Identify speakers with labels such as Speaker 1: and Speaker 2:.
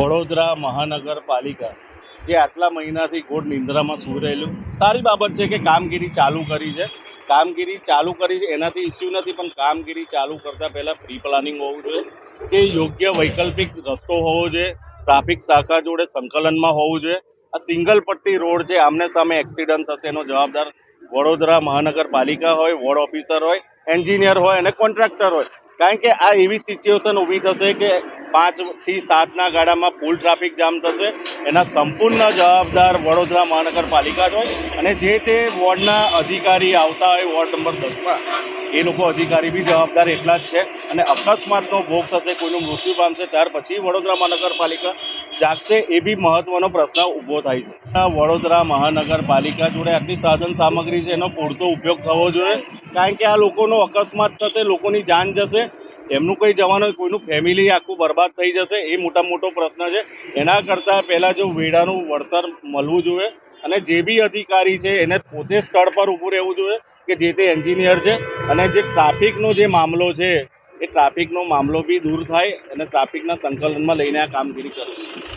Speaker 1: વડોદરા મહાનગરપાલિકા, જે આટલા મહિનાથી ઘોર નિંદ્રામાં સૂઈ રહેલું, સારી બાબત છે કે કામગીરી ચાલુ કરી છે. કામગીરી ચાલુ કરી છે, એનાથી ઇસ્યુ નથી, પણ કામગીરી ચાલુ કરતાં પહેલાં પ્રી પ્લાનિંગ હોવું જોઈએ, કે યોગ્ય વૈકલ્પિક રસ્તો હોવો જોઈએ, ટ્રાફિક શાખા જોડે સંકલનમાં હોવું જોઈએ. આ સિંગલ પટ્ટી રોડ છે, આમને સામે એક્સિડન્ટ થશે એનો જવાબદાર વડોદરા મહાનગરપાલિકા હોય, વોર્ડ ઓફિસર હોય, એન્જિનિયર હોય અને કોન્ટ્રાક્ટર હોય. કારણ કે આ એવી સિચ્યુએશન ઊભી થશે કે પાંચથી સાતના ગાડામાં ફૂલ ટ્રાફિક જામ થશે. એના સંપૂર્ણ જવાબદાર વડોદરા મહાનગરપાલિકા જ હોય અને જે તે વોર્ડના અધિકારી આવતા હોય વોર્ડ નંબર દસમાં, એ લોકો અધિકારી બી જવાબદાર એટલા જ છે. અને અકસ્માતનો ભોગ થશે, કોઈનું મૃત્યુ પામશે, ત્યાર પછી વડોદરા મહાનગરપાલિકા જાગશે, એ બી મહત્વનો પ્રશ્ન ઊભો થાય છે. વડોદરા મહાનગરપાલિકા જોડે આટલી સાધન સામગ્રી છે, એનો પૂરતો ઉપયોગ થવો જોઈએ. કારણ કે આ લોકોનો અકસ્માત થશે, લોકોની જાન જશે એમનું કંઈ જવાનું, કોઈનું ફેમિલી આખું બરબાદ થઈ જશે, એ મોટા મોટો પ્રશ્ન છે. એના કરતાં પહેલાં જો વેડાનું વળતર મળવું જોઈએ અને જે બી અધિકારી છે, એને પોતે સ્થળ પર ઊભું રહેવું જોઈએ કે જે તે એન્જિનિયર છે. અને જે ટ્રાફિકનો જે મામલો છે, એ ટ્રાફિકનો મામલો બી દૂર થાય અને ટ્રાફિકના સંકલનમાં લઈને આ કામગીરી કરવી